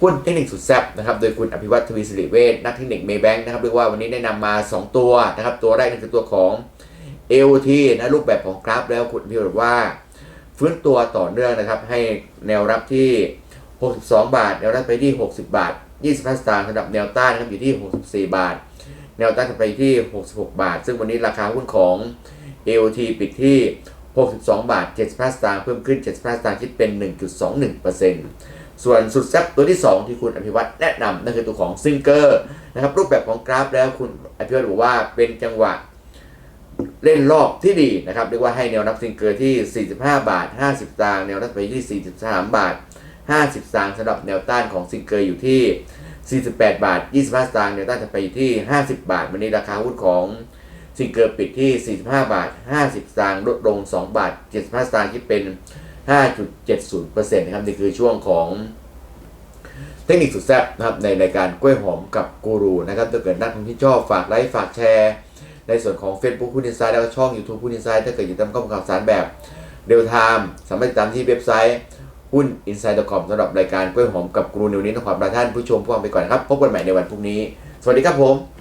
หุ้นเทคนิคสุดแซ่บนะครับโดยคุณอภิวัตทวีสิริเวชนักเทคนิคเมย์แบงค์นะครับเรียกว่าวันนี้ได้นำมา 2 ตัวนะครับตัวแรกนั่นคือตัวของ AOT นะรูปแบบของกราฟแล้วคุณอภิวบอกว่า ฟื้นตัวต่อเนื่องนะครับให้แนวรับที่ 62 บาท แนวรับไปที่ 60 บาท 25 สตางค์สำหรับแนวต้านนะครับอยู่ที่ 64 บาท แนวต้านไปที่ 66 บาท ซึ่งวันนี้ราคาหุ้นของ AOT ปิดที่ 62 บาท 75 สตางค์เพิ่มขึ้น 75 สตางค์คิดเป็น 1.21% ส่วนสุดแซ่บตัวที่ 2 ที่คุณอภิวัตแนะนำนั่นคือตัวของซิงเกอร์นะครับรูปแบบของกราฟแล้วคุณอภิวัตบอกว่าเป็นจังหวะเล่นรอบที่ดีนะครับเรียกว่าให้แนวรับซิงเกอร์ที่ 45 บาท 50ตางแนวรับไปที่ 43 บาท 50ตางสำหรับแนวต้านของซิงเกอร์อยู่ที่ 48 บาท 25ตางแนวต้านจะไปที่ 50 บาท วันนี้ราคาหุ้นของซิงเกอร์ปิดที่ 45 บาท 50ตางลดลง 2 บาท 75ตางค์คิดเป็น 5.70%นะครับนี่คือช่วงของเทคนิคสุดแซ่บนะครับในรายการกล้วยหอมกับกูรูนะครับถ้าเกิดนักท่องที่ชอบฝากไลค์ฝากแชร์ ในส่วนของ Facebook พูดอินไซด์แล้วก็ช่อง YouTube พูดอินไซด์ถ้าเกิดอยากติดตามข้อมูลข่าวสารแบบเรียลไทม์สามารถติดตามที่เว็บไซต์หุ้น inside.com สำหรับรายการกล้วยหอมกับกูรูในวันนี้ต้องขอบคุณท่านผู้ชมผู้ฟังไปก่อนนครับ พบกันใหม่ในวันพรุ่งนี้ สวัสดีครับผม